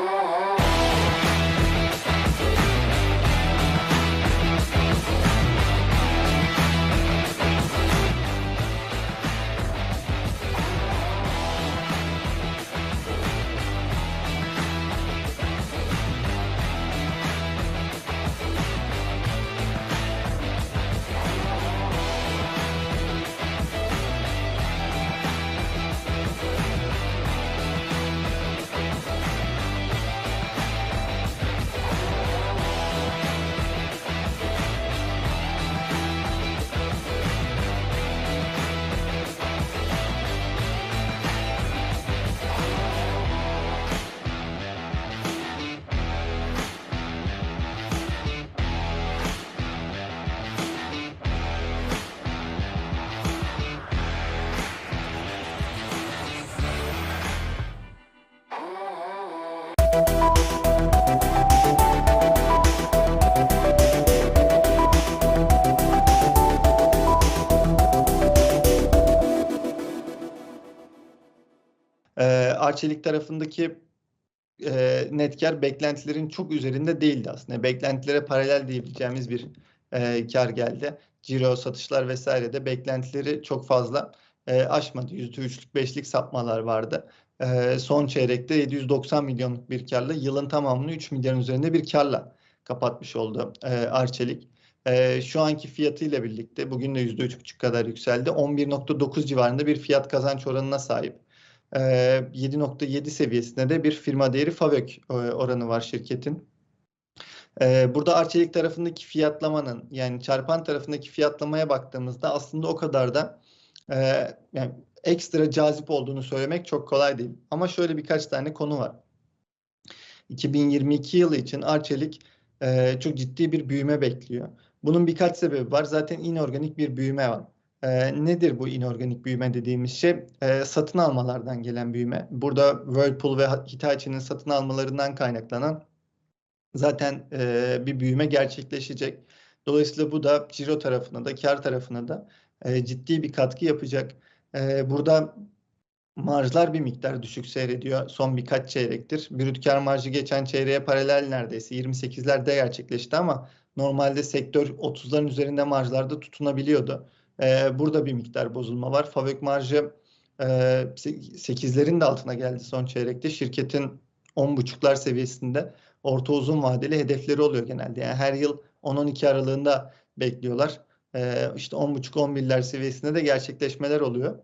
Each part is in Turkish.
Oh, Ee, Arçelik tarafındaki e, net kar beklentilerin çok üzerinde değildi aslında. Beklentilere paralel diyebileceğimiz bir e, kar geldi. Ciro satışlar vesaire de beklentileri çok fazla e, aşmadı. %3'lük 5'lik sapmalar vardı. E, son çeyrekte 790 milyonluk bir karla yılın tamamını 3 milyarın üzerinde bir karla kapatmış oldu e, Arçelik. E, şu anki fiyatıyla birlikte bugün de %3,5 kadar yükseldi. 11.9 civarında bir fiyat kazanç oranına sahip. E, 7.7 seviyesinde de bir firma değeri FAVÖK e, oranı var şirketin. E, burada Arçelik tarafındaki fiyatlamanın yani çarpan tarafındaki fiyatlamaya baktığımızda aslında o kadar da e, yani ekstra cazip olduğunu söylemek çok kolay değil. Ama şöyle birkaç tane konu var. 2022 yılı için Arçelik e, çok ciddi bir büyüme bekliyor. Bunun birkaç sebebi var. Zaten inorganik bir büyüme var. E, nedir bu inorganik büyüme dediğimiz şey? E, satın almalardan gelen büyüme. Burada Whirlpool ve Hitachi'nin satın almalarından kaynaklanan zaten e, bir büyüme gerçekleşecek. Dolayısıyla bu da ciro tarafına da kar tarafına da e, ciddi bir katkı yapacak. E, burada marjlar bir miktar düşük seyrediyor son birkaç çeyrektir. Brüt kar marjı geçen çeyreğe paralel neredeyse 28'lerde gerçekleşti ama normalde sektör 30'ların üzerinde marjlarda tutunabiliyordu. Ee, burada bir miktar bozulma var. Favök marjı e, 8'lerin de altına geldi son çeyrekte. Şirketin 10.5'lar seviyesinde orta uzun vadeli hedefleri oluyor genelde. Yani her yıl 10-12 aralığında bekliyorlar. Ee, işte 10.5-11'ler seviyesinde de gerçekleşmeler oluyor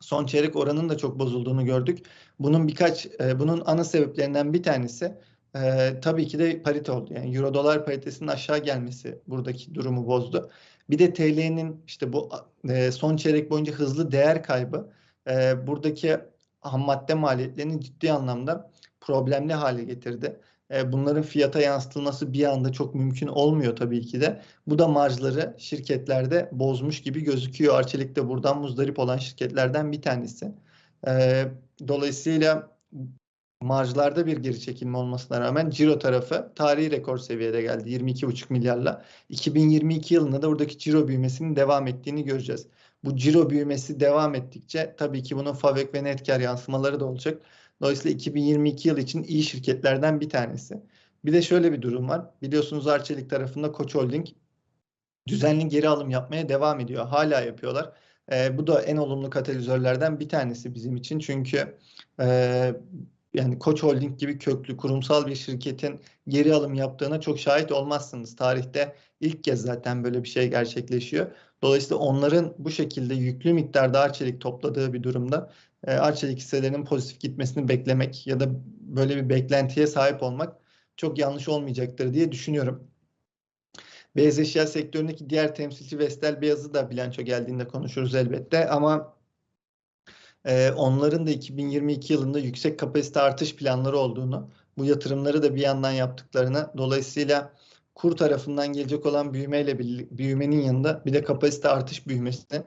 son çeyrek oranının da çok bozulduğunu gördük. Bunun birkaç, e, bunun ana sebeplerinden bir tanesi e, tabii ki de parite oldu. Yani euro dolar paritesinin aşağı gelmesi buradaki durumu bozdu. Bir de TL'nin işte bu e, son çeyrek boyunca hızlı değer kaybı e, buradaki ham madde maliyetlerini ciddi anlamda problemli hale getirdi. E, bunların fiyata yansıtılması bir anda çok mümkün olmuyor tabii ki de. Bu da marjları şirketlerde bozmuş gibi gözüküyor. Arçelik de buradan muzdarip olan şirketlerden bir tanesi. E, dolayısıyla marjlarda bir geri çekilme olmasına rağmen ciro tarafı tarihi rekor seviyede geldi 22,5 milyarla. 2022 yılında da buradaki ciro büyümesinin devam ettiğini göreceğiz. Bu ciro büyümesi devam ettikçe tabii ki bunun FAVÖK ve net kar yansımaları da olacak. Dolayısıyla 2022 yıl için iyi şirketlerden bir tanesi. Bir de şöyle bir durum var. Biliyorsunuz Arçelik tarafında Koç Holding düzenli geri alım yapmaya devam ediyor. Hala yapıyorlar. E, bu da en olumlu katalizörlerden bir tanesi bizim için. Çünkü e, yani Koç Holding gibi köklü kurumsal bir şirketin geri alım yaptığına çok şahit olmazsınız. Tarihte ilk kez zaten böyle bir şey gerçekleşiyor. Dolayısıyla onların bu şekilde yüklü miktarda Arçelik topladığı bir durumda e, Arçelik hisselerinin pozitif gitmesini beklemek ya da böyle bir beklentiye sahip olmak çok yanlış olmayacaktır diye düşünüyorum. Beyaz eşya sektöründeki diğer temsilci Vestel Beyaz'ı da bilanço geldiğinde konuşuruz elbette ama e, onların da 2022 yılında yüksek kapasite artış planları olduğunu, bu yatırımları da bir yandan yaptıklarını, dolayısıyla kur tarafından gelecek olan büyümeyle büyümenin yanında bir de kapasite artış büyümesini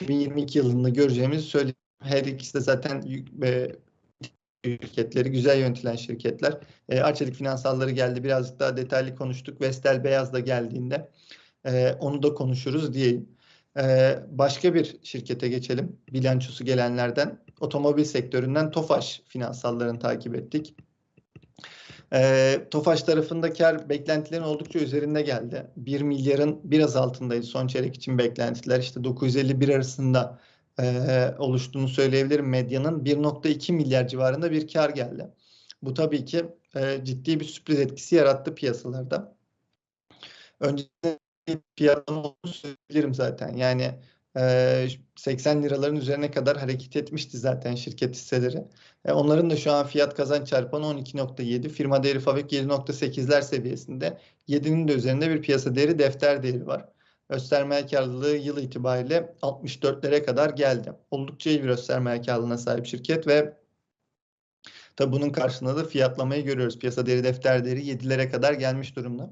2022 yılında göreceğimizi söyleyeyim. Her ikisi de zaten şirketleri, güzel yönetilen şirketler. E, Arçelik finansalları geldi. Birazcık daha detaylı konuştuk. Vestel Beyaz da geldiğinde e, onu da konuşuruz diyeyim. E, başka bir şirkete geçelim. Bilançosu gelenlerden. Otomobil sektöründen Tofaş finansallarını takip ettik. Ee, Tofaş tarafında kar beklentilerin oldukça üzerinde geldi. 1 milyarın biraz altındaydı son çeyrek için beklentiler. İşte 951 arasında e, oluştuğunu söyleyebilirim. Medyanın 1.2 milyar civarında bir kar geldi. Bu tabii ki e, ciddi bir sürpriz etkisi yarattı piyasalarda. Önceden piyasanın söyleyebilirim zaten. Yani e, 80 liraların üzerine kadar hareket etmişti zaten şirket hisseleri. E, onların da şu an fiyat kazanç çarpanı 12.7, firma değeri fabrik 7.8'ler seviyesinde. 7'nin de üzerinde bir piyasa değeri defter değeri var. Göstermeye karlılığı yıl itibariyle 64'lere kadar geldi. Oldukça iyi bir göstermeye karlılığına sahip şirket ve tabi bunun karşılığında da fiyatlamayı görüyoruz. Piyasa değeri defter değeri 7'lere kadar gelmiş durumda.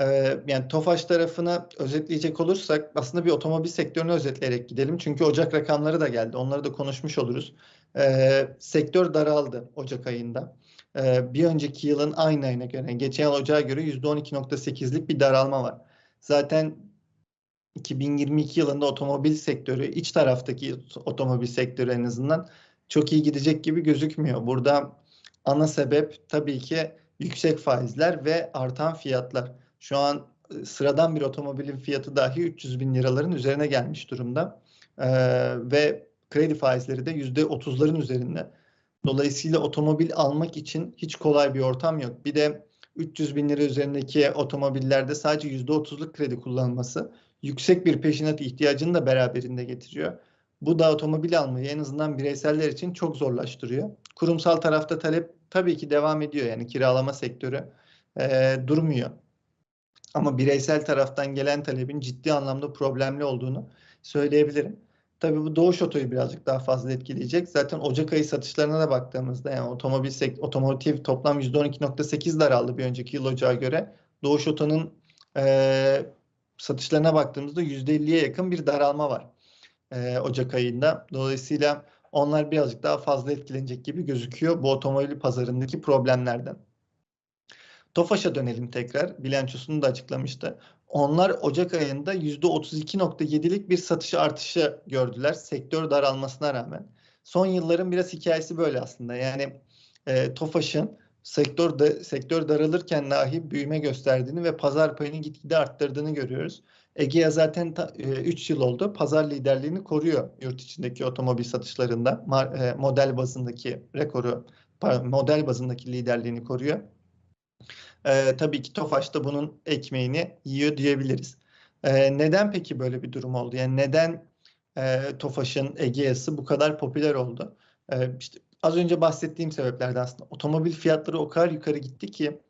Ee, yani Tofaş tarafına özetleyecek olursak aslında bir otomobil sektörünü özetleyerek gidelim. Çünkü Ocak rakamları da geldi. Onları da konuşmuş oluruz. Ee, sektör daraldı Ocak ayında. Ee, bir önceki yılın aynı ayına göre, geçen yıl Ocak'a göre %12.8'lik bir daralma var. Zaten 2022 yılında otomobil sektörü, iç taraftaki otomobil sektörü en azından çok iyi gidecek gibi gözükmüyor. Burada ana sebep tabii ki yüksek faizler ve artan fiyatlar. Şu an e, sıradan bir otomobilin fiyatı dahi 300 bin liraların üzerine gelmiş durumda. Ee, ve kredi faizleri de %30'ların üzerinde. Dolayısıyla otomobil almak için hiç kolay bir ortam yok. Bir de 300 bin lira üzerindeki otomobillerde sadece %30'luk kredi kullanılması yüksek bir peşinat ihtiyacını da beraberinde getiriyor. Bu da otomobil almayı en azından bireyseller için çok zorlaştırıyor. Kurumsal tarafta talep tabii ki devam ediyor. Yani kiralama sektörü e, durmuyor. Ama bireysel taraftan gelen talebin ciddi anlamda problemli olduğunu söyleyebilirim. Tabii bu Doğuş Oto'yu birazcık daha fazla etkileyecek. Zaten Ocak ayı satışlarına da baktığımızda yani otomobil sekt otomotiv toplam %12.8 daraldı bir önceki yıl Ocağa göre. Doğuş Oto'nun e, satışlarına baktığımızda %50'ye yakın bir daralma var e, Ocak ayında. Dolayısıyla onlar birazcık daha fazla etkilenecek gibi gözüküyor bu otomobil pazarındaki problemlerden. Tofaş'a dönelim tekrar. Bilançosunu da açıklamıştı. Onlar Ocak ayında %32.7'lik bir satış artışı gördüler sektör daralmasına rağmen. Son yılların biraz hikayesi böyle aslında. Yani e, Tofaş'ın sektör de, sektör daralırken dahi büyüme gösterdiğini ve pazar payını gitgide arttırdığını görüyoruz. Egea zaten 3 e, yıl oldu. Pazar liderliğini koruyor yurt içindeki otomobil satışlarında. Mar, e, model bazındaki rekoru, model bazındaki liderliğini koruyor. E, tabii ki Tofaş da bunun ekmeğini yiyor diyebiliriz. E, neden peki böyle bir durum oldu? Yani neden e, Tofaş'ın Egea'sı bu kadar popüler oldu? E, işte az önce bahsettiğim sebeplerden aslında otomobil fiyatları o kadar yukarı gitti ki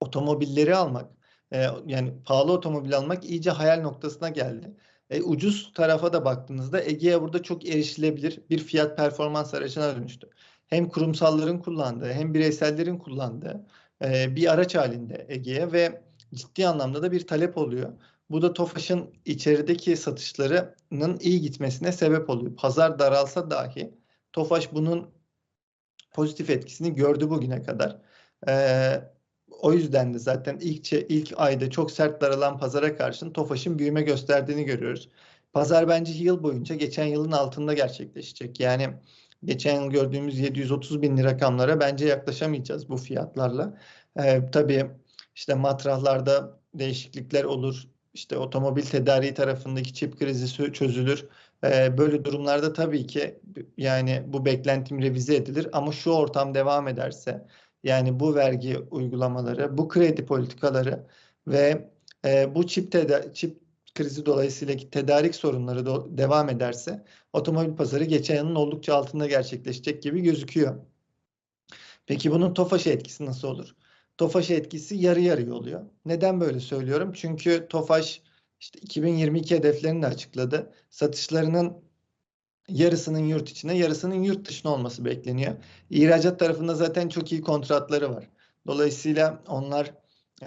otomobilleri almak e, yani pahalı otomobil almak iyice hayal noktasına geldi. E, ucuz tarafa da baktığınızda Egea burada çok erişilebilir bir fiyat performans aracına dönüştü. Hem kurumsalların kullandığı hem bireysellerin kullandığı e, bir araç halinde Ege'ye ve ciddi anlamda da bir talep oluyor. Bu da Tofaş'ın içerideki satışlarının iyi gitmesine sebep oluyor. Pazar daralsa dahi Tofaş bunun pozitif etkisini gördü bugüne kadar. Ee, o yüzden de zaten ilk ilk ayda çok sert daralan pazara karşın Tofaş'ın büyüme gösterdiğini görüyoruz. Pazar bence yıl boyunca geçen yılın altında gerçekleşecek. Yani geçen gördüğümüz 730 bin rakamlara bence yaklaşamayacağız bu fiyatlarla. Ee, tabii işte matrahlarda değişiklikler olur. İşte otomobil tedariği tarafındaki çip krizi çözülür. Ee, böyle durumlarda tabii ki yani bu beklentim revize edilir ama şu ortam devam ederse yani bu vergi uygulamaları, bu kredi politikaları ve e, bu çip çip krizi dolayısıyla tedarik sorunları da devam ederse otomobil pazarı geçen yılın oldukça altında gerçekleşecek gibi gözüküyor. Peki bunun TOFAŞ etkisi nasıl olur? TOFAŞ etkisi yarı yarıya oluyor. Neden böyle söylüyorum? Çünkü TOFAŞ işte 2022 hedeflerini de açıkladı. Satışlarının yarısının yurt içine, yarısının yurt dışına olması bekleniyor. İhracat tarafında zaten çok iyi kontratları var. Dolayısıyla onlar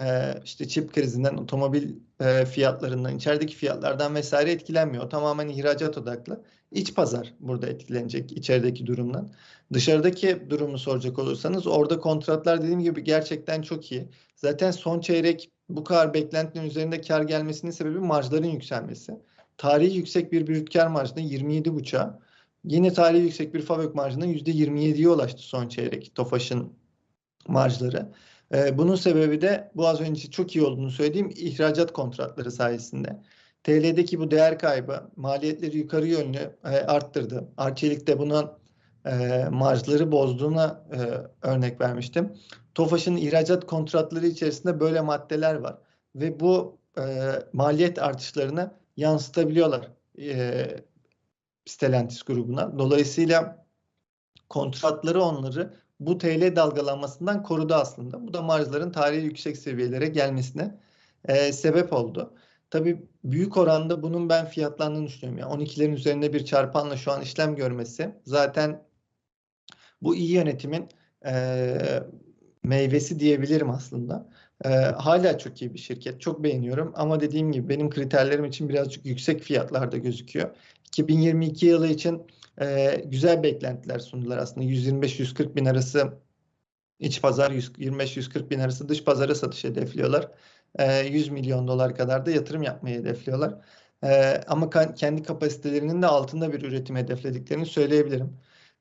e, işte çip krizinden, otomobil e, fiyatlarından, içerideki fiyatlardan vesaire etkilenmiyor. tamamen ihracat odaklı. İç pazar burada etkilenecek içerideki durumdan. Dışarıdaki durumu soracak olursanız orada kontratlar dediğim gibi gerçekten çok iyi. Zaten son çeyrek bu kadar beklentinin üzerinde kar gelmesinin sebebi marjların yükselmesi. Tarihi yüksek bir brüt kar marjında 27,5'a yine tarihi yüksek bir fabrik marjında %27'ye ulaştı son çeyrek Tofaş'ın marjları. E, bunun sebebi de bu az önce çok iyi olduğunu söylediğim ihracat kontratları sayesinde. TL'deki bu değer kaybı maliyetleri yukarı yönlü e, arttırdı. Arçelik de buna e, marjları bozduğuna e, örnek vermiştim. TOFAŞ'ın ihracat kontratları içerisinde böyle maddeler var ve bu e, maliyet artışlarını yansıtabiliyorlar e, Stellantis grubuna. Dolayısıyla kontratları onları bu TL dalgalanmasından korudu aslında. Bu da marjların tarihi yüksek seviyelere gelmesine e, sebep oldu. Tabii büyük oranda bunun ben fiyatlandığını düşünüyorum. Yani 12'lerin üzerinde bir çarpanla şu an işlem görmesi zaten bu iyi yönetimin e, meyvesi diyebilirim aslında. E, hala çok iyi bir şirket. Çok beğeniyorum ama dediğim gibi benim kriterlerim için birazcık yüksek fiyatlarda gözüküyor. 2022 yılı için e, güzel beklentiler sundular aslında. 125-140 bin arası iç pazar, 125-140 bin arası dış pazara satış hedefliyorlar. E, 100 milyon dolar kadar da yatırım yapmayı hedefliyorlar. E, ama kendi kapasitelerinin de altında bir üretim hedeflediklerini söyleyebilirim.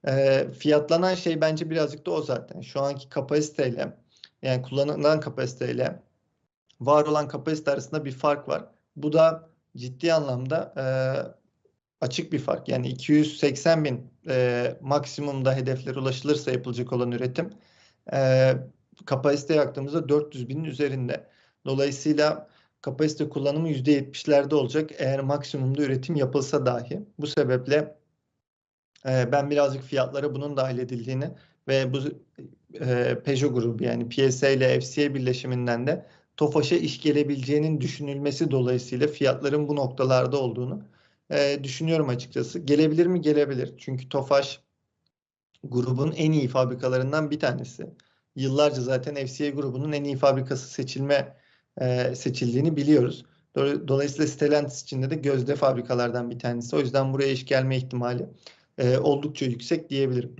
E, fiyatlanan şey bence birazcık da o zaten. Şu anki kapasiteyle yani kullanılan kapasiteyle var olan kapasite arasında bir fark var. Bu da ciddi anlamda e, açık bir fark. Yani 280 bin e, maksimumda hedefler ulaşılırsa yapılacak olan üretim e, kapasite yaktığımızda 400 binin üzerinde. Dolayısıyla kapasite kullanımı %70'lerde olacak eğer maksimumda üretim yapılsa dahi. Bu sebeple e, ben birazcık fiyatlara bunun dahil edildiğini ve bu e, Peugeot grubu yani PSA ile FCA birleşiminden de TOFAŞ'a iş gelebileceğinin düşünülmesi dolayısıyla fiyatların bu noktalarda olduğunu e, düşünüyorum açıkçası. Gelebilir mi? Gelebilir. Çünkü Tofaş grubun en iyi fabrikalarından bir tanesi. Yıllarca zaten FCA grubunun en iyi fabrikası seçilme e, seçildiğini biliyoruz. Dolayısıyla Stellantis içinde de gözde fabrikalardan bir tanesi. O yüzden buraya iş gelme ihtimali e, oldukça yüksek diyebilirim.